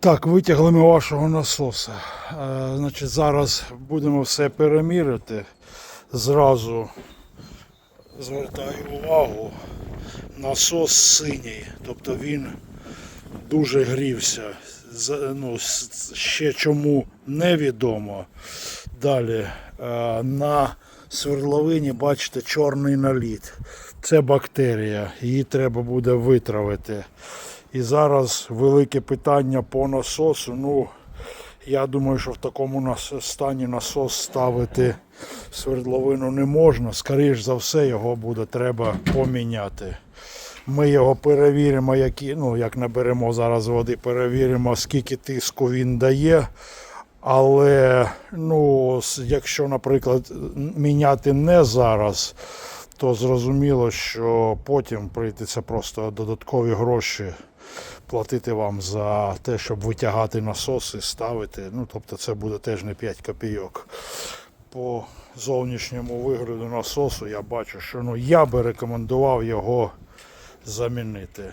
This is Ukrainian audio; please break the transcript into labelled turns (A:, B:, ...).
A: Так, витягли ми вашого насоса. Е, значить, зараз будемо все перемірити. Зразу звертаю увагу. Насос синій, тобто він дуже грівся. Ну, ще чому невідомо. Далі е, на свердловині бачите чорний наліт. Це бактерія, її треба буде витравити. І зараз велике питання по насосу. Ну, я думаю, що в такому стані насос ставити свердловину не можна. Скоріш за все, його буде треба поміняти. Ми його перевіримо, які, ну, як наберемо зараз води, перевіримо, скільки тиску він дає. Але ну, якщо, наприклад, міняти не зараз, то зрозуміло, що потім прийдеться просто додаткові гроші платити вам за те, щоб витягати насоси, ставити. Ну, тобто це буде теж не 5 копійок. По зовнішньому вигляду насосу я бачу, що ну, я би рекомендував його замінити.